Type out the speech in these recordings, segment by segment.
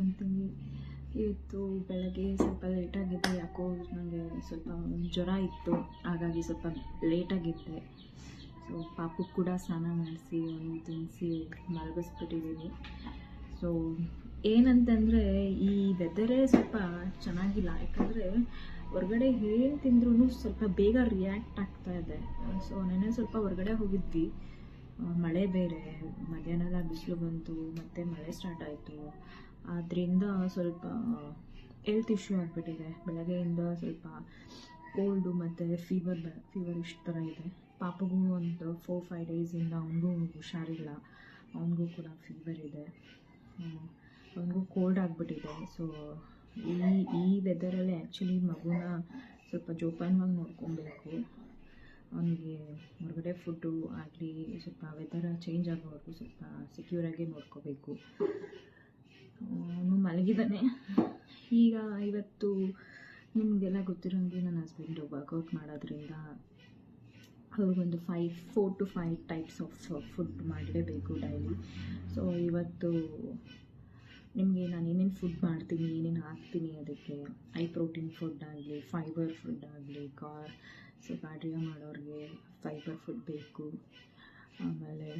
ಅನ್ಕೊತೀನಿ ಇವತ್ತು ಬೆಳಗ್ಗೆ ಸ್ವಲ್ಪ ಲೇಟಾಗಿದ್ದೆ ಯಾಕೋ ನನಗೆ ಸ್ವಲ್ಪ ಜ್ವರ ಇತ್ತು. ಹಾಗಾಗಿ ಸ್ವಲ್ಪ ಲೇಟಾಗಿದ್ದೆ ಸೊ ಪಾಪು ಕೂಡ ಸ್ನಾನ ಮಾಡಿಸಿ ಒಂದು ತಿನ್ನಿಸಿ ಮಲಗಿಸ್ಬಿಟ್ಟಿದ್ದೀನಿ ಸೊ ಏನಂತಂದರೆ, ಈ ವೆದರೇ ಸ್ವಲ್ಪ ಚೆನ್ನಾಗಿಲ್ಲ. ಯಾಕಂದರೆ, ಹೊರಗಡೆ ಏನು ತಿಂದ್ರೂ ಸ್ವಲ್ಪ ಬೇಗ ರಿಯಾಕ್ಟ್ ಆಗ್ತಾ ಇದೆ. ಸೊ ನೆನ್ನೆ ಸ್ವಲ್ಪ ಹೊರಗಡೆ ಹೋಗಿದ್ವಿ. ಮಳೆ ಬೇರೆ, ಮಧ್ಯಾಹ್ನದ ಬಿಸಿಲು ಬಂತು, ಮತ್ತು ಮಳೆ ಸ್ಟಾರ್ಟ್ ಆಯಿತು. ಆದ್ದರಿಂದ ಸ್ವಲ್ಪ ಹೆಲ್ತ್ ಇಶ್ಯೂ ಆಗಿಬಿಟ್ಟಿದೆ. ಬೆಳಗ್ಗೆಯಿಂದ ಸ್ವಲ್ಪ ಕೋಲ್ಡು ಮತ್ತು ಫೀವರ್ ಬ ಫೀವರ್ ಇಷ್ಟು ಥರ ಇದೆ. ಪಾಪಗೂ ಒಂದು ಫೋರ್ ಫೈವ್ ಡೇಸಿಂದ ಅವನಿಗೂ ಹುಷಾರಿಲ್ಲ. ಅವನಿಗೂ ಕೂಡ ಫೀವರ್ ಇದೆ. ಅವನಿಗೂ ಕೋಲ್ಡ್ ಆಗಿಬಿಟ್ಟಿದೆ. ಸೊ ಈ ಈ ವೆದರಲ್ಲಿ ಆ್ಯಕ್ಚುಲಿ ಮಗುನ ಸ್ವಲ್ಪ ಜೋಪಾನವಾಗಿ ನೋಡ್ಕೊಬೇಕು. ಅವನಿಗೆ ಹೊರಗಡೆ ಫುಡ್ಡು ಆಗಲಿ ಸ್ವಲ್ಪ ವೆದರ್ ಚೇಂಜ್ ಆಗೋವರೆಗೂ ಸ್ವಲ್ಪ ಸೆಕ್ಯೂರಾಗಿ ನೋಡ್ಕೋಬೇಕು. ಅವನು ಮಲಗಿದ್ದಾನೆ. ಈಗ ಇವತ್ತು ನಿಮಗೆಲ್ಲ ಗೊತ್ತಿರೋಂಗೆ ನನ್ನ ಹಸ್ಬೆಂಡು ವರ್ಕೌಟ್ ಮಾಡೋದ್ರಿಂದ ಅವ್ರಿಗೊಂದು five four to five types of food ಮಾಡಲೇಬೇಕು ಡೈಲಿ ಸೊ ಇವತ್ತು ನಿಮಗೆ ನಾನು ಏನೇನು ಫುಡ್ ಮಾಡ್ತೀನಿ, ಏನೇನು ಹಾಕ್ತೀನಿ ಅದಕ್ಕೆ ಐ ಪ್ರೋಟೀನ್ ಫುಡ್ ಆಗಲಿ ಫೈಬರ್ ಫುಡ್ ಆಗಲಿ ಕಾರ್ ಸೊ ಕಾರ್ಡಿಯೋ ಮಾಡೋರಿಗೆ ಫೈಬರ್ ಫುಡ್ ಬೇಕು. ಆಮೇಲೆ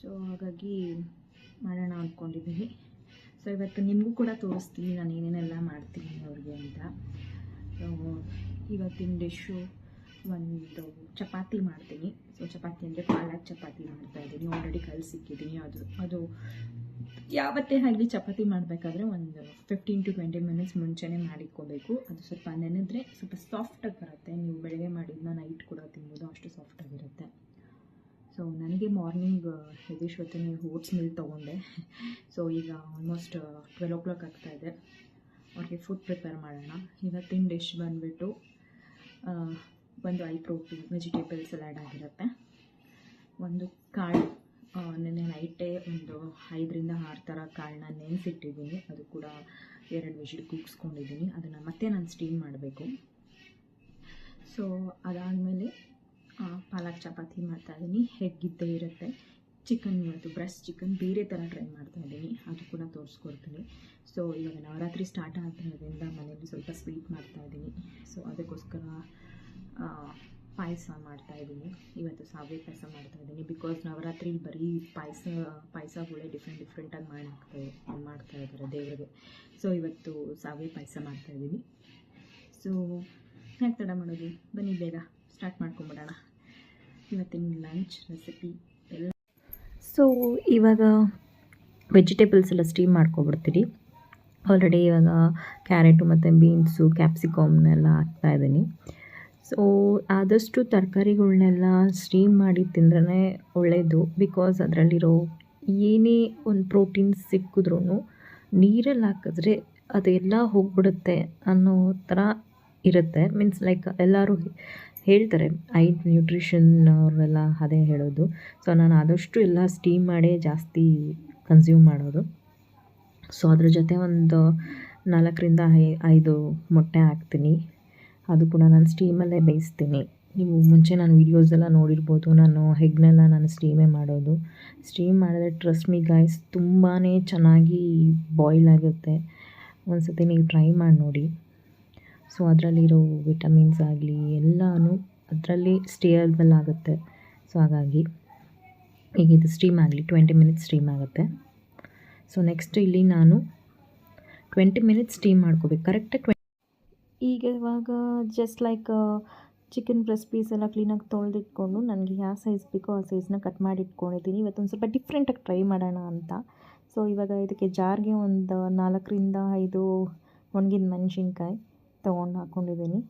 ಸೊ ಹಾಗಾಗಿ ಮಾಡೋಣ ಅಂದ್ಕೊಂಡಿದ್ದೀನಿ ಸೊ ಇವತ್ತು ನಿಮಗೂ ಕೂಡ ತೋರಿಸ್ತೀನಿ, ನಾನು ಏನೇನೆಲ್ಲ ಮಾಡ್ತೀನಿ ಅವ್ರಿಗೆ ಅಂತ. ಸೊ ಇವತ್ತಿನ ಡಿಶ್ಶು ಒಂದು ಚಪಾತಿ ಮಾಡ್ತೀನಿ. ಸೊ ಚಪಾತಿ ಅಂದರೆ ಪಾಲಕ್ ಚಪಾತಿ ಮಾಡ್ತಾಯಿದ್ದೀನಿ ಆಲ್ರೆಡಿ ಕಲ್ಸಿಕ್ಕಿದ್ದೀನಿ ಅದು ಅದು ಯಾವತ್ತೇ ಆಗಲಿ ಚಪಾತಿ ಮಾಡಬೇಕಾದ್ರೆ ಒಂದು ಫಿಫ್ಟೀನ್ ಟು ಟ್ವೆಂಟಿ ಮಿನಿಟ್ಸ್ ಮುಂಚೆನೇ ಮಾಡಿಕ್ಕೋಬೇಕು ಅದು ಸ್ವಲ್ಪ ನೆನೆದ್ರೆ ಸ್ವಲ್ಪ ಸಾಫ್ಟಾಗಿ ಬರುತ್ತೆ. ನೀವು ಬೆಳಗ್ಗೆ ಮಾಡಿದ್ದನ್ನ ನೈಟ್ ಕೂಡ ತಿನ್ಬೋದು, ಅಷ್ಟು ಸಾಫ್ಟಾಗಿರುತ್ತೆ ಸೊ ನನಗೆ ಮಾರ್ನಿಂಗ್ ಎದ್ದೇಶ್ವತ್ತಿನ ಓಟ್ಸ್ ಮಿಲ್ ತೊಗೊಂಡೆ. ಸೊ ಈಗ ಆಲ್ಮೋಸ್ಟ್ ಟ್ವೆಲ್ ಓ ಕ್ಲಾಕ್ ಆಗ್ತಾಯಿದೆ ಅವ್ರಿಗೆ ಫುಡ್ ಪ್ರಿಪೇರ್ ಮಾಡೋಣ. ಇವತ್ತಿನ ಡಿಶ್ ಬಂದುಬಿಟ್ಟು ಒಂದು ಐ ಪ್ರೋಟೀನ್ ವೆಜಿಟೇಬಲ್ ಸಲಾಡ್ ಆಗಿರುತ್ತೆ. ಒಂದು ಕಾಳು. ನೆನ್ನೆ ನೈಟೇ ಒಂದು ಐದರಿಂದ ಆರು ಥರ ಕಾಳನ್ನ ನೆನೆಸಿಟ್ಟಿದ್ದೀನಿ ಅದು ಕೂಡ ಎರಡು ವಿಷಲ್ ಕೂಗಿಸ್ಕೊಂಡಿದ್ದೀನಿ. ಅದನ್ನು ಮತ್ತೆ ನಾನು ಸ್ಟೀಮ್ ಮಾಡಬೇಕು. ಸೊ ಅದಾದಮೇಲೆ ಪಾಲಕ್ ಚಪಾತಿ ಮಾಡ್ತಾಯಿದ್ದೀನಿ ಹೆಗ್ಗಿದ್ದೇ ಇರುತ್ತೆ. ಚಿಕನ್ ಇವತ್ತು ಬ್ರೆಸ್ಟ್ ಚಿಕನ್ ಬೇರೆ ಥರ ಟ್ರೈ ಮಾಡ್ತಾಯಿದ್ದೀನಿ ಅದು ಕೂಡ ತೋರಿಸ್ಕೊಡ್ತೀನಿ. ಸೊ ಇವಾಗ ನವರಾತ್ರಿ ಸ್ಟಾರ್ಟ್ ಆಗಿರೋದ್ರಿಂದ ಮನೇಲಿ ಸ್ವಲ್ಪ ಸ್ವೀಟ್ ಮಾಡ್ತಾಯಿದ್ದೀನಿ ಸೊ ಅದಕ್ಕೋಸ್ಕರ ಪಾಯಸ ಮಾಡ್ತಾಯಿದ್ದೀನಿ ಇವತ್ತು ಸಾವಿರ ಪಾಯಸ ಮಾಡ್ತಾ ಇದ್ದೀನಿ. ಬಿಕಾಸ್ ನವರಾತ್ರಿ ಬರೀ ಪಾಯಸ, ಪಾಯಸಗಳೇ ಡಿಫ್ರೆಂಟ್ ಡಿಫ್ರೆಂಟಾಗಿ ಮಾಡಿ ಹಾಕ್ತಾರೆ ಮಾಡ್ತಾ ಇದ್ದಾರೆ ದೇವರಿಗೆ. ಸೊ ಇವತ್ತು ಸಾವಿರ ಪಾಯಸ ಮಾಡ್ತಾ ಇದ್ದೀನಿ. ಸೊ ಹೇಗೆ ತಡ ಮಾಡೋದು? ಬನ್ನಿ ಬೇಗ ಸ್ಟಾರ್ಟ್ ಮಾಡ್ಕೊಂಬಿಡೋಣ. ಇವತ್ತಿನ ಲಂಚ್ ರೆಸಿಪಿ ಎಲ್ಲ. ಸೊ ಇವಾಗ ವೆಜಿಟೇಬಲ್ಸ್ ಎಲ್ಲ ಸ್ಟೀಮ್ ಮಾಡ್ಕೊಬಿಡ್ತೀರಿ. ಆಲ್ರೆಡಿ ಇವಾಗ ಕ್ಯಾರೆಟು ಮತ್ತು ಬೀನ್ಸು ಕ್ಯಾಪ್ಸಿಕಮ್ನೆಲ್ಲ ಹಾಕ್ತಾಯಿದ್ದೀನಿ ಸೊ ಆದಷ್ಟು ತರಕಾರಿಗಳನ್ನೆಲ್ಲ ಸ್ಟೀಮ್ ಮಾಡಿ ತಿಂದ್ರೇ ಒಳ್ಳೆಯದು ಬಿಕಾಸ್ ಅದರಲ್ಲಿರೋ ಏನೇ ಒಂದು ಪ್ರೋಟೀನ್ ಸಿಕ್ಕಿದ್ರೂ ನೀರಲ್ಲಿ ಹಾಕಿದ್ರೆ ಅದೆಲ್ಲ ಹೋಗ್ಬಿಡುತ್ತೆ ಅನ್ನೋ ಥರ ಇರುತ್ತೆ. ಮೀನ್ಸ್ ಲೈಕ್ ಎಲ್ಲರೂ ಹೇಳ್ತಾರೆ, ಐದು ನ್ಯೂಟ್ರಿಷನ್ ಅವರೆಲ್ಲ ಅದೇ ಹೇಳೋದು. ಸೊ ನಾನು ಆದಷ್ಟು ಎಲ್ಲ ಸ್ಟೀಮ್ ಮಾಡೇ ಜಾಸ್ತಿ ಕನ್ಸ್ಯೂಮ್ ಮಾಡೋದು. ಸೊ ಅದ್ರ ಜೊತೆ ಒಂದು ನಾಲ್ಕರಿಂದ ಐ, ಐದು ಮೊಟ್ಟೆ ಹಾಕ್ತೀನಿ. ಅದು ಕೂಡ ನಾನು ಸ್ಟೀಮಲ್ಲೇ ಬೇಯಿಸ್ತೀನಿ. ನೀವು ಮುಂಚೆ ನಾನು ವೀಡಿಯೋಸೆಲ್ಲ ನೋಡಿರ್ಬೋದು, ನಾನು ಹೆಗ್ನೆಲ್ಲ ನಾನು ಸ್ಟೀಮೇ ಮಾಡೋದು. ಸ್ಟೀಮ್ ಮಾಡಿದ್ರೆ ಟ್ರಸ್ಟ್ ಮಿ ಗಾಯ್ಸ್ ತುಂಬಾ ಚೆನ್ನಾಗಿ ಬಾಯ್ಲ್ ಆಗುತ್ತೆ. ಒಂದು ಸತಿ ನೀವು ಟ್ರೈ ಮಾಡಿ ನೋಡಿ. ಸೊ ಅದರಲ್ಲಿರೋ ವಿಟಮಿನ್ಸ್ ಆಗಲಿ, ಎಲ್ಲನೂ ಅದರಲ್ಲಿ ಸ್ಟೇಯಬಲ್ ಆಗುತ್ತೆ. ಸೊ ಹಾಗಾಗಿ ಈಗ ಇದು ಸ್ಟೀಮ್ ಆಗಲಿ ಟ್ವೆಂಟಿ ಮಿನಿಟ್ಸ್ ಸ್ಟೀಮ್ ಆಗುತ್ತೆ. ಸೊ ನೆಕ್ಸ್ಟ್ ಇಲ್ಲಿ ನಾನು ಟ್ವೆಂಟಿ ಮಿನಿಟ್ಸ್ ಸ್ಟೀಮ್ ಮಾಡ್ಕೋಬೇಕು. ಕರೆಕ್ಟಾಗಿ ಈಗ ಇವಾಗ just like chicken breast piece ಎಲ್ಲ ಕ್ಲೀನಾಗಿ ತೊಳೆದಿಟ್ಕೊಂಡು ನನಗೆ ಯಾವ ಸೈಜ್ ಬೇಕೋ ಆ ಸೈಜ್ನ ಕಟ್ ಮಾಡಿ ಇಟ್ಕೊಂಡಿದ್ದೀನಿ ಇವತ್ತೊಂದು ಸ್ವಲ್ಪ ಡಿಫ್ರೆಂಟಾಗಿ ಟ್ರೈ ಮಾಡೋಣ ಅಂತ. ಸೊ ಇವಾಗ ಇದಕ್ಕೆ ಜಾರ್ಗೆ ಒಂದು ನಾಲ್ಕರಿಂದ ಐದು ಒಣಗಿದ ಮೆಣಸಿನ್ಕಾಯಿ ತೊಗೊಂಡು ಹಾಕ್ಕೊಂಡಿದ್ದೀನಿ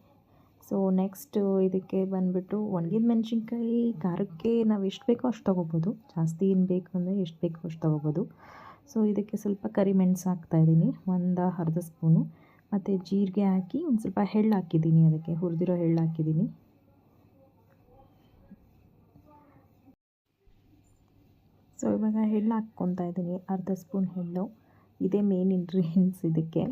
ಸೊ ನೆಕ್ಸ್ಟು ಇದಕ್ಕೆ ಬಂದುಬಿಟ್ಟು ಒಣಗಿದ ಮೆಣಸಿನ್ಕಾಯಿ, ಖಾರಕ್ಕೆ ನಾವು ಎಷ್ಟು ಬೇಕೋ ಅಷ್ಟು ತೊಗೋಬೋದು. ಜಾಸ್ತಿ ಏನು ಬೇಕು ಅಂದರೆ ಎಷ್ಟು ಬೇಕೋ ಅಷ್ಟು ತೊಗೋಬೋದು. ಸೊ ಇದಕ್ಕೆ ಸ್ವಲ್ಪ ಕರಿಮೆಣಸು ಹಾಕ್ತಾಯಿದ್ದೀನಿ ಒಂದು ಅರ್ಧ ಸ್ಪೂನು. ಮತ್ತು ಜೀರಿಗೆ ಹಾಕಿ ಒಂದು ಸ್ವಲ್ಪ ಎಳ್ಳು ಹಾಕಿದ್ದೀನಿ, ಅದಕ್ಕೆ ಹುರಿದಿರೋ ಎಳ್ಳು ಹಾಕಿದ್ದೀನಿ. ಸೊ ಇವಾಗ ಎಳ್ಳು ಹಾಕ್ಕೊತಾ ಇದ್ದೀನಿ, ಅರ್ಧ ಸ್ಪೂನ್ ಎಳ್ಳು ಇದೇ ಮೇನ್ ಇಂಗ್ರೀಡಿಯೆಂಟ್ಸ್ ಇದಕ್ಕೆ.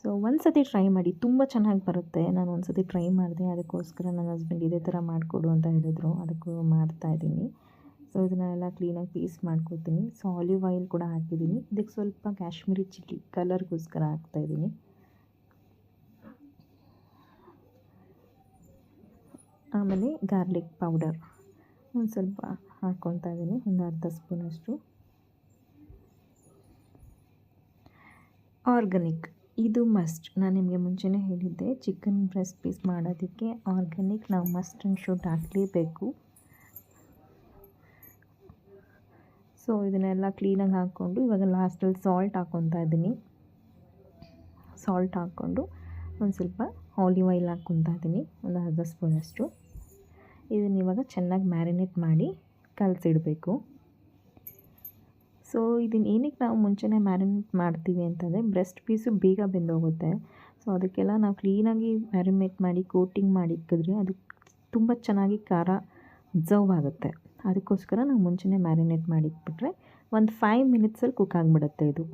ಸೊ ಒಂದು ಸತಿ ಟ್ರೈ ಮಾಡಿ, ತುಂಬ ಚೆನ್ನಾಗಿ ಬರುತ್ತೆ. ನಾನು ಒಂದು ಸತಿ ಟ್ರೈ ಮಾಡಿದೆ, ಅದಕ್ಕೋಸ್ಕರ ನನ್ನ ಹಸ್ಬೆಂಡ್ ಇದೇ ಥರ ಮಾಡಿಕೊಡು ಅಂತ ಹೇಳಿದ್ರು. ಅದಕ್ಕೂ ಮಾಡ್ತಾಯಿದ್ದೀನಿ ಸೊ ಇದನ್ನೆಲ್ಲ ಕ್ಲೀನಾಗಿ ಪೀಸ್ ಮಾಡ್ಕೊತೀನಿ. ಸೊ ಆಲಿವ್ ಆಯಿಲ್ ಕೂಡ ಹಾಕಿದ್ದೀನಿ. ಇದಕ್ಕೆ ಸ್ವಲ್ಪ ಕಾಶ್ಮೀರಿ ಚಿಲ್ಲಿ ಕಲರ್ಗೋಸ್ಕರ ಹಾಕ್ತಾಯಿದ್ದೀನಿ ಆಮೇಲೆ ಗಾರ್ಲಿಕ್ ಪೌಡರ್. ಒಂದು ಸ್ವಲ್ಪ ಹಾಕ್ಕೊಳ್ತಾ ಇದ್ದೀನಿ, ಒಂದು ಅರ್ಧ ಸ್ಪೂನಷ್ಟು. ಆರ್ಗ್ಯಾನಿಕ್ ಇದು ಮಸ್ಟ್. ನಾನು ನಿಮಗೆ ಮುಂಚೆನೇ ಹೇಳಿದ್ದೆ, ಚಿಕನ್ ಬ್ರೆಸ್ಟ್ ಪೀಸ್ ಮಾಡೋದಕ್ಕೆ ಆರ್ಗ್ಯಾನಿಕ್ ನಾವು ಮಸ್ಟ್ ಆ್ಯಂಡ್ ಶುಡ್ ಹಾಕಲೇಬೇಕು. ಸೊ ಇದನ್ನೆಲ್ಲ ಕ್ಲೀನಾಗಿ ಹಾಕ್ಕೊಂಡು ಇವಾಗ ಲಾಸ್ಟಲ್ಲಿ ಸಾಲ್ಟ್ ಹಾಕ್ಕೊತಾ ಇದ್ದೀನಿ. ಸಾಲ್ಟ್ ಹಾಕ್ಕೊಂಡು ಒಂದು ಸ್ವಲ್ಪ ಆಲಿವ್ ಆಯಿಲ್ ಹಾಕ್ಕೊತಾ ಇದ್ದೀನಿ. ಒಂದು ಅರ್ಧ ಸ್ಪೂನಷ್ಟು ಇದನ್ನು ಇವಾಗ ಚೆನ್ನಾಗಿ ಮ್ಯಾರಿನೇಟ್ ಮಾಡಿ ಕಲಸಿಡಬೇಕು. ಸೊ ಇದನ್ನು ಏನಕ್ಕೆ ನಾವು ಮುಂಚೆನೇ ಮ್ಯಾರಿನೇಟ್ ಮಾಡ್ತೀವಿ ಅಂತಂದರೆ ಬ್ರೆಸ್ಟ್ ಪೀಸು ಬೇಗ ಬೆಂದೋಗುತ್ತೆ. ಸೊ ಅದಕ್ಕೆಲ್ಲ ನಾವು ಕ್ಲೀನಾಗಿ ಮ್ಯಾರಿನೇಟ್ ಮಾಡಿ ಕೋಟಿಂಗ್ ಮಾಡಿ ಇಕ್ಕಿದ್ರೆ ಅದು ತುಂಬ ಚೆನ್ನಾಗಿ ಖಾರ ಅಬ್ಸರ್ವ್ ಆಗುತ್ತೆ. ಅದಕ್ಕೋಸ್ಕರ ನಾವು ಮುಂಚೆನೇ ಮ್ಯಾರಿನೇಟ್ ಮಾಡಿ ಇಟ್ಬಿಟ್ರೆ ಒಂದು ಫೈವ್ ಮಿನಿಟ್ಸಲ್ಲಿ ಕುಕ್ ಆಗಿಬಿಡುತ್ತೆ ಇದು.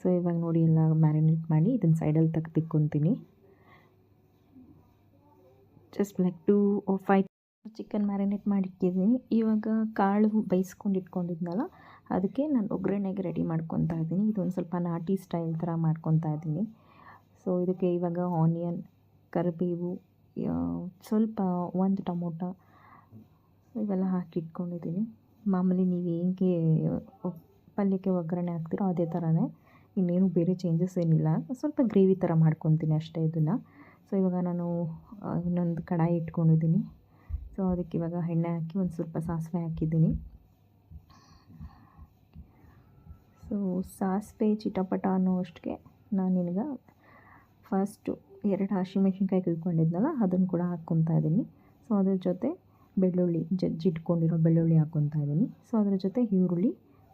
ಸೊ ಇವಾಗ ನೋಡಿ ಎಲ್ಲ ಮ್ಯಾರಿನೇಟ್ ಮಾಡಿ ಇದನ್ನು ಸೈಡಲ್ಲಿ ತೆಗ್ದಿಕ್ಕೊತೀನಿ just like two five chicken marinate ಮಾಡಿಟ್ಟಿದ್ದೀನಿ ಇವಾಗ ಕಾಳು ಬೇಯಿಸ್ಕೊಂಡು ಇಟ್ಕೊಂಡಿದ್ನಲ್ಲ, ಅದಕ್ಕೆ ನಾನು ಒಗ್ಗರಣೆಗೆ ರೆಡಿ ಮಾಡ್ಕೊತಾ ಇದ್ದೀನಿ. ಇದೊಂದು ಸ್ವಲ್ಪ ನಾಟಿ ಸ್ಟೈಲ್ ಥರ ಮಾಡ್ಕೊತಾ ಇದ್ದೀನಿ. ಸೊ ಇದಕ್ಕೆ ಇವಾಗ ಆನಿಯನ್ ಕರಿಬೇವು ಸ್ವಲ್ಪ ಒಂದು ಟೊಮೊಟೊ, ಇವೆಲ್ಲ ಹಾಕಿಟ್ಕೊಂಡಿದ್ದೀನಿ ಮಾಮೂಲಿ ನೀವು ಹೇಗೆ ಪಲ್ಯಕ್ಕೆ ಒಗ್ಗರಣೆ ಹಾಕ್ತೀರೋ ಅದೇ ಥರನೇ. ಇನ್ನೇನು ಬೇರೆ ಚೇಂಜಸ್ ಏನಿಲ್ಲ. ಸ್ವಲ್ಪ ಗ್ರೇವಿ ಥರ ಮಾಡ್ಕೊತೀನಿ ಅಷ್ಟೇ ಇದನ್ನು. ಸೊ ಇವಾಗ ನಾನು ಇನ್ನೊಂದು ಕಡಾಯಿ ಇಟ್ಕೊಂಡಿದ್ದೀನಿ. ಸೊ ಅದಕ್ಕೆ ಇವಾಗ ಎಣ್ಣೆ ಹಾಕಿ ಒಂದು ಸ್ವಲ್ಪ ಸಾಸಿವೆ ಹಾಕಿದ್ದೀನಿ. ಸೊ ಸಾಸಿವೆ, ಚಿಟಪಟ ಅನ್ನೋ ನಾನು ನಿನಗ ಫಸ್ಟು ಎರಡು ಹಸಿಮೆಣ್ಸಿನ್ಕಾಯಿ ಕಿಳ್ಕೊಂಡಿದ್ನಲ್ಲ, ಅದನ್ನು ಕೂಡ ಹಾಕ್ಕೊತಾ ಇದ್ದೀನಿ. ಸೊ ಅದ್ರ ಜೊತೆ ಬೆಳ್ಳುಳ್ಳಿ ಜಜ್ಜಿಟ್ಕೊಂಡಿರೋ ಬೆಳ್ಳುಳ್ಳಿ ಹಾಕ್ಕೊತಾ ಇದ್ದೀನಿ. ಸೊ ಅದ್ರ ಜೊತೆ ಈರುಳ್ಳಿ,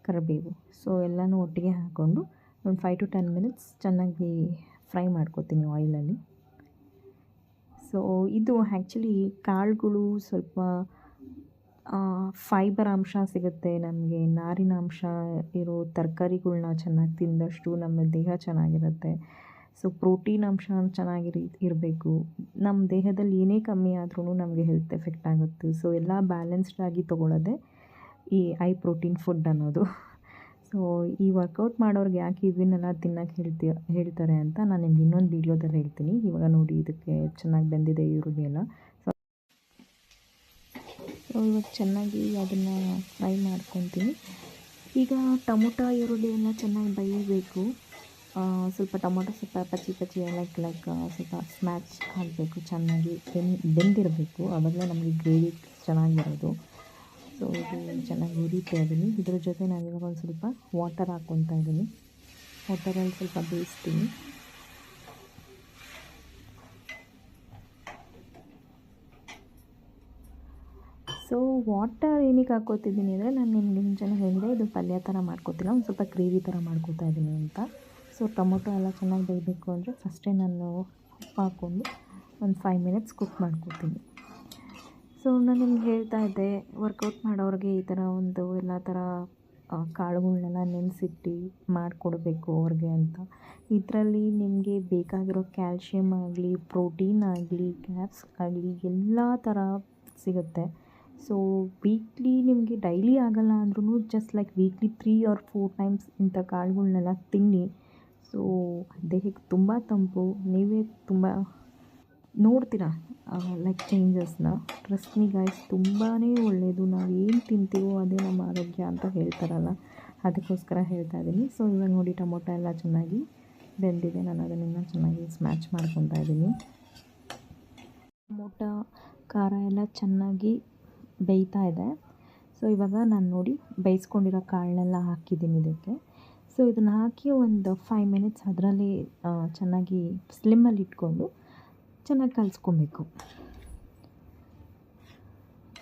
ಕರಿಬೇವು. ಸೊ ಎಲ್ಲನೂ ಒಟ್ಟಿಗೆ ಹಾಕ್ಕೊಂಡು ಒಂದು ಫೈವ್ ಟು ಟೆನ್ ಮಿನಿಟ್ಸ್ ಚೆನ್ನಾಗಿ ಫ್ರೈ ಮಾಡ್ಕೊತೀನಿ ಆಯಿಲಲ್ಲಿ ಸೊ ಇದು ಆ್ಯಕ್ಚುಲಿ ಕಾಳುಗಳು ಸ್ವಲ್ಪ ಫೈಬರ್ ಅಂಶ ಸಿಗುತ್ತೆ ನಮಗೆ. ನಾರಿನ ಅಂಶ ಇರೋ ತರಕಾರಿಗಳ್ನ ಚೆನ್ನಾಗಿ ತಿಂದಷ್ಟು ನಮ್ಮ ದೇಹ ಚೆನ್ನಾಗಿರುತ್ತೆ. ಸೊ ಪ್ರೋಟೀನ್ ಅಂಶ ಚೆನ್ನಾಗಿರಿ, ಇರಬೇಕು. ನಮ್ಮ ದೇಹದಲ್ಲಿ ಏನೇ ಕಮ್ಮಿ ಆದ್ರೂ ನಮಗೆ ಹೆಲ್ತ್ ಎಫೆಕ್ಟ್ ಆಗುತ್ತೆ. ಸೊ ಎಲ್ಲ ಬ್ಯಾಲೆನ್ಸ್ಡ್ ಆಗಿ ತೊಗೊಳ್ಳೋದೆ ಈ ಐ ಪ್ರೋಟೀನ್ ಫುಡ್ ಅನ್ನೋದು. ಸೊ ಈ ವರ್ಕೌಟ್ ಮಾಡೋರ್ಗೆ ಯಾಕೆ ಇವನ್ನೆಲ್ಲ ತಿನ್ನೋಕೆ ಹೇಳ್ತಿ, ಹೇಳ್ತಾರೆ ಅಂತ ನಾನು ನಿಮ್ಗೆ ಇನ್ನೊಂದು ವೀಡಿಯೋದಲ್ಲಿ ಹೇಳ್ತೀನಿ. ಇವಾಗ ನೋಡಿ ಇದಕ್ಕೆ ಚೆನ್ನಾಗಿ ಬೆಂದಿದೆ ಈರುಳ್ಳಿ ಎಲ್ಲ ಸೊ ಸೊ ಇವಾಗ ಚೆನ್ನಾಗಿ ಅದನ್ನು ಫ್ರೈ ಮಾಡ್ಕೊತೀನಿ. ಈಗ ಟೊಮೊಟೊ ಈರುಳ್ಳಿ ಎಲ್ಲ ಚೆನ್ನಾಗಿ ಬೇಯಬೇಕು. ಸ್ವಲ್ಪ ಟೊಮೊಟೊ ಸ್ವಲ್ಪ ಪಚ್ಚಿ ಪಚ್ಚಿ ಲೈಕ್ ಲೈಕ್ ಸ್ವಲ್ಪ ಸ್ಮ್ಯಾಚ್ ಹಾಕಬೇಕು. ಚೆನ್ನಾಗಿ ಬೆಂದಿರಬೇಕು. ಆವಾಗಲೇ ನಮಗೆ ಗ್ರೇವಿ ಚೆನ್ನಾಗಿರೋದು. ಸೊ ಇದು ಚೆನ್ನಾಗಿ ಹುರಿತಾ ಇದ್ದೀನಿ ಇದ್ರ ಜೊತೆ ನಾನು ಇವಾಗ ಒಂದು ಸ್ವಲ್ಪ ವಾಟರ್ ಹಾಕ್ಕೊತಾ ಇದ್ದೀನಿ ವಾಟರಲ್ಲಿ ಸ್ವಲ್ಪ ಬೇಯಿಸ್ತೀನಿ. ಸೊ ವಾಟರ್ ಏನಕ್ಕೆ ಹಾಕೋತಿದ್ದೀನಿ ಅಂದರೆ ನಾನು ನಿಮ್ಗೆ ಮುಂಚೆನೇ ಹೇಳಿದೆ, ಇದು ಪಲ್ಯ ಥರ ಮಾಡ್ಕೋತಿಲ್ಲ ಒಂದು ಸ್ವಲ್ಪ ಗ್ರೇವಿ ಥರ ಮಾಡ್ಕೋತಾ ಇದ್ದೀನಿ ಅಂತ. ಸೊ ಟೊಮೊಟೊ ಎಲ್ಲ ಚೆನ್ನಾಗಿ ಬೇಯಬೇಕು ಅಂದರೆ ಫಸ್ಟೇ ನಾನು ಉಪ್ಪು ಹಾಕ್ಕೊಂಡು ಒಂದು ಫೈವ್ ಮಿನಿಟ್ಸ್ ಕುಕ್ ಮಾಡ್ಕೋತೀನಿ. ಸೊ ನಾನು ನಿಮ್ಗೆ ಹೇಳ್ತಾ ಇದ್ದೆ ವರ್ಕೌಟ್ ಮಾಡೋರಿಗೆ ಈ ಥರ ಒಂದು ಎಲ್ಲ ಥರ ಕಾಳುಗಳನ್ನೆಲ್ಲ ನೆನೆಸಿಟ್ಟು ಮಾಡಿಕೊಡ್ಬೇಕು ಅವ್ರಿಗೆ ಅಂತ. ಇದರಲ್ಲಿ ನಿಮಗೆ ಬೇಕಾಗಿರೋ ಕ್ಯಾಲ್ಶಿಯಮ್ ಆಗಲಿ, ಪ್ರೋಟೀನ್ ಆಗಲಿ, ಕ್ಯಾಪ್ಸ್ ಆಗಲಿ ಎಲ್ಲ ಥರ ಸಿಗುತ್ತೆ. ಸೊ ವೀಕ್ಲಿ ನಿಮಗೆ ಡೈಲಿ ಆಗೋಲ್ಲ ಅಂದ್ರೂ just like weekly three or four times ಇಂಥ ಕಾಳುಗಳನ್ನೆಲ್ಲ ತಿನ್ನಿ. ಸೊ ದೇಹಕ್ಕೆ ತುಂಬ ತಂಪು, ನೀವೇ ತುಂಬ ನೋಡ್ತೀರಾ? ಲೈಕ್ ಚೇಂಜಸ್ನ ಟ್ರಸ್ಟ್ ಮೀ ಗಾಯ್ಸ್ ತುಂಬಾ ಒಳ್ಳೆಯದು ನಾವು ಏನು ತಿಂತೀವೋ ಅದೇ ನಮ್ಮ ಆರೋಗ್ಯ ಅಂತ ಹೇಳ್ತಾರಲ್ಲ, ಅದಕ್ಕೋಸ್ಕರ ಹೇಳ್ತಾ ಇದ್ದೀನಿ ಸೊ ಇವಾಗ ನೋಡಿ ಟೊಮೊಟೊ ಎಲ್ಲ ಚೆನ್ನಾಗಿ ಬೆಂದಿದೆ. ನಾನು ಅದನ್ನು ಚೆನ್ನಾಗಿ ಸ್ಮ್ಯಾಚ್ ಮಾಡ್ಕೊತಾ ಇದ್ದೀನಿ ಟೊಮೊಟೊ, ಖಾರ ಎಲ್ಲ ಚೆನ್ನಾಗಿ ಬೇಯ್ತಾ ಇದೆ. ಸೊ ಇವಾಗ ನಾನು ನೋಡಿ ಬೇಯಿಸ್ಕೊಂಡಿರೋ ಕಾಳನ್ನೆಲ್ಲ ಹಾಕಿದ್ದೀನಿ ಇದಕ್ಕೆ. ಸೊ ಇದನ್ನು ಹಾಕಿ ಒಂದು ಫೈವ್ ಮಿನಿಟ್ಸ್ ಅದರಲ್ಲಿ ಚೆನ್ನಾಗಿ ಸ್ಲಿಮ್ಮಲ್ಲಿ ಇಟ್ಕೊಂಡು ಚೆನ್ನಾಗಿ ಕಲಿಸ್ಕೊಬೇಕು.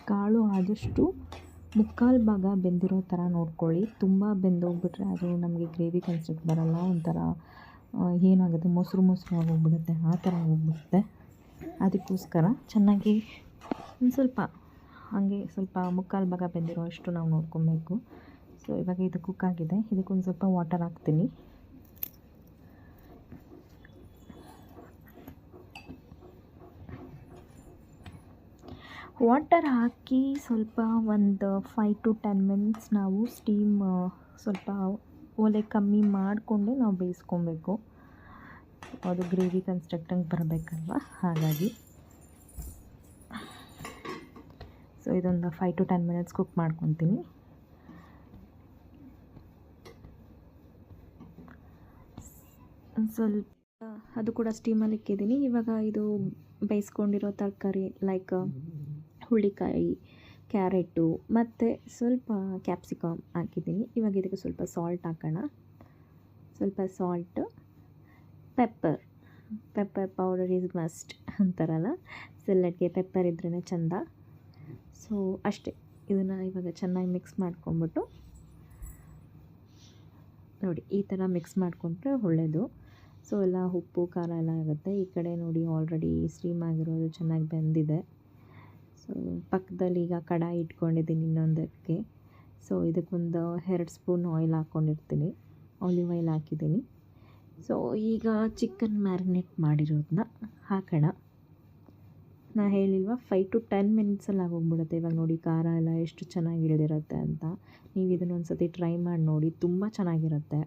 ಕಾಳು ಆದಷ್ಟು ಮುಕ್ಕಾಲು ಭಾಗ ಬೆಂದಿರೋ ಥರ ನೋಡ್ಕೊಳ್ಳಿ. ತುಂಬ ಬೆಂದೋಗ್ಬಿಟ್ರೆ ಅದು ನಮಗೆ ಗ್ರೇವಿ ಕಲ್ಸಕ್ಕೆ ಬರೋಲ್ಲ. ಒಂಥರ ಏನಾಗುತ್ತೆ? ಮೊಸರು ಮೊಸರು ಆಗೋಗ್ಬಿಡುತ್ತೆ. ಆ ಥರ ಆಗೋಗ್ಬಿಡುತ್ತೆ. ಅದಕ್ಕೋಸ್ಕರ ಚೆನ್ನಾಗಿ ಒಂದು ಸ್ವಲ್ಪ, ಹಾಗೆ ಸ್ವಲ್ಪ ಮುಕ್ಕಾಲು ಭಾಗ ಬೆಂದಿರೋ ಅಷ್ಟು ನಾವು ನೋಡ್ಕೊಬೇಕು. ಸೊ ಇವಾಗ ಇದು ಕುಕ್ ಆಗಿದೆ. ಇದಕ್ಕೊಂದು ಸ್ವಲ್ಪ ವಾಟರ್ ಹಾಕ್ತೀನಿ. ವಾಟರ್ ಹಾಕಿ ಸ್ವಲ್ಪ ಒಂದು ಫೈ ಟು ಟೆನ್ ಮಿನಿಟ್ಸ್ ನಾವು ಸ್ಟೀಮ್ ಸ್ವಲ್ಪ ಒಲೆ ಕಮ್ಮಿ ಮಾಡಿಕೊಂಡು ನಾವು ಬೇಯಿಸ್ಕೊಬೇಕು. ಅದು ಗ್ರೇವಿ ಕನ್ಸ್ಟ್ರಕ್ಟಂಗೆ ಬರಬೇಕಲ್ವ? ಹಾಗಾಗಿ. ಸೊ ಇದೊಂದು five to ten minutes cook ಮಾಡ್ಕೊತೀನಿ. ಸ್ವಲ್ಪ, ಅದು ಕೂಡ ಸ್ಟೀಮಲ್ಲಿ ಇಕ್ಕಿದ್ದೀನಿ. ಇವಾಗ ಇದು ಬೇಯಿಸ್ಕೊಂಡಿರೋ ತರಕಾರಿ ಲೈಕ್ ಹುಳ್ಳಿಕಾಯಿ ಕ್ಯಾರೆಟು ಮತ್ತು ಸ್ವಲ್ಪ ಕ್ಯಾಪ್ಸಿಕಮ್ ಹಾಕಿದ್ದೀನಿ. ಇವಾಗ ಇದಕ್ಕೆ ಸ್ವಲ್ಪ ಸಾಲ್ಟ್ ಹಾಕೋಣ. ಸ್ವಲ್ಪ salt pepper pepper powder is must ಅಂತಾರಲ್ಲ? ಸೆಲ್ಲಡ್ಗೆ ಪೆಪ್ಪರ್ ಇದ್ರೇ ಚೆಂದ. ಸೊ ಅಷ್ಟೇ. ಇದನ್ನು ಇವಾಗ ಚೆನ್ನಾಗಿ ಮಿಕ್ಸ್ ಮಾಡ್ಕೊಂಬಿಟ್ಟು ನೋಡಿ, ಈ ಥರ ಮಿಕ್ಸ್ ಮಾಡಿಕೊಂಡ್ರೆ ಒಳ್ಳೆಯದು ಸೊ ಎಲ್ಲ ಉಪ್ಪು, ಖಾರ ಎಲ್ಲ ಆಗುತ್ತೆ. ಈ ಕಡೆ ನೋಡಿ ಆಲ್ರೆಡಿ ಸ್ಟೀಮ್ ಆಗಿರೋದು ಚೆನ್ನಾಗಿ ಬೆಂದಿದೆ. ಪಕ್ಕದಲ್ಲಿ ಈಗ ಕಡಾಯಿ ಇಟ್ಕೊಂಡಿದ್ದೀನಿ ಇನ್ನೊಂದಕ್ಕೆ. ಸೊ ಇದಕ್ಕೊಂದು ಎರಡು ಸ್ಪೂನ್ ಆಯಿಲ್ ಹಾಕ್ಕೊಂಡಿರ್ತೀನಿ ಆಲಿವ್ ಆಯಿಲ್ ಹಾಕಿದ್ದೀನಿ. ಸೊ ಈಗ ಚಿಕನ್ ಮ್ಯಾರಿನೇಟ್ ಮಾಡಿರೋದನ್ನ ಹಾಕೋಣ. ನಾ ಹೇಳಿಲ್ವ ಫೈವ್ ಟು ಟೆನ್ ಮಿನಿಟ್ಸಲ್ಲಿ ಆಗೋಗ್ಬಿಡುತ್ತೆ. ಇವಾಗ ನೋಡಿ, ಖಾರ ಎಲ್ಲ ಎಷ್ಟು ಚೆನ್ನಾಗಿ ಹಿಡಿದಿರುತ್ತೆ ಅಂತ. ನೀವು ಇದನ್ನೊಂದು ಸತಿ ಟ್ರೈ ಮಾಡಿ ನೋಡಿ, ತುಂಬ ಚೆನ್ನಾಗಿರುತ್ತೆ.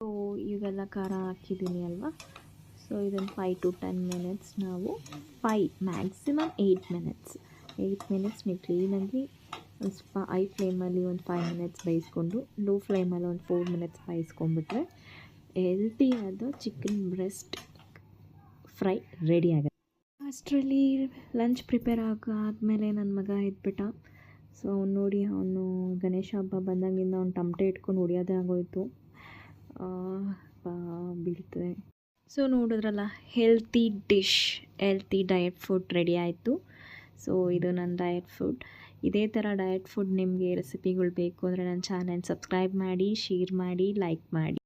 ಸೊ ಇವೆಲ್ಲ ಖಾರ ಹಾಕಿದ್ದೀನಿ ಅಲ್ವಾ? ಸೊ ಇದನ್ನು ಫೈ ಟು ಟೆನ್ ಮಿನಿಟ್ಸ್ ನಾವು five maximum eight minutes eight minutes ನೀವು ಕ್ಲೀನಾಗಿ ಒಂದು ಸ್ವಲ್ಪ ಐ ಫ್ಲೇಮಲ್ಲಿ ಒಂದು ಫೈವ್ ಮಿನಿಟ್ಸ್ ಬೇಯಿಸ್ಕೊಂಡು ಲೋ ಫ್ಲೇಮಲ್ಲಿ ಒಂದು ಫೋರ್ ಮಿನಿಟ್ಸ್ ಬೇಯಿಸ್ಕೊಂಡ್ಬಿಟ್ರೆ ಹೆಲ್ತಿಯಾದ ಚಿಕನ್ ಬ್ರೆಸ್ಟ್ ಫ್ರೈ ರೆಡಿ ಆಗುತ್ತೆ. ಅಷ್ಟರಲ್ಲಿ ಲಂಚ್ ಪ್ರಿಪೇರ್ ಆಗ ಆದಮೇಲೆ ನನ್ನ ಮಗ ಇದ್ಬಿಟ್ಟ ಸೊ ಅವ್ನು ನೋಡಿ, ಅವನು ಗಣೇಶ ಹಬ್ಬ ಬಂದಾಗಿಂದ ಅವ್ನು ಟಮಟೆ ಇಟ್ಕೊಂಡು ಹೊಡಿಯೋದೇ ಆಗೋಯ್ತು. ಬೀಳ್ತದೆ. ಸೊ ನೋಡಿದ್ರಲ್ಲ healthy dish healthy diet food ready ಆಯಿತು. ಸೊ ಇದು ನನ್ನ ಡಯಟ್ ಫುಡ್ ಇದೇ ಥರ ಡಯಟ್ ಫುಡ್ ನಿಮಗೆ ರೆಸಿಪಿಗಳು ಬೇಕು ಅಂದರೆ ನನ್ನ ಚಾನಲ್ ಸಬ್ಸ್ಕ್ರೈಬ್ ಮಾಡಿ ಶೇರ್ ಮಾಡಿ ಲೈಕ್ ಮಾಡಿ.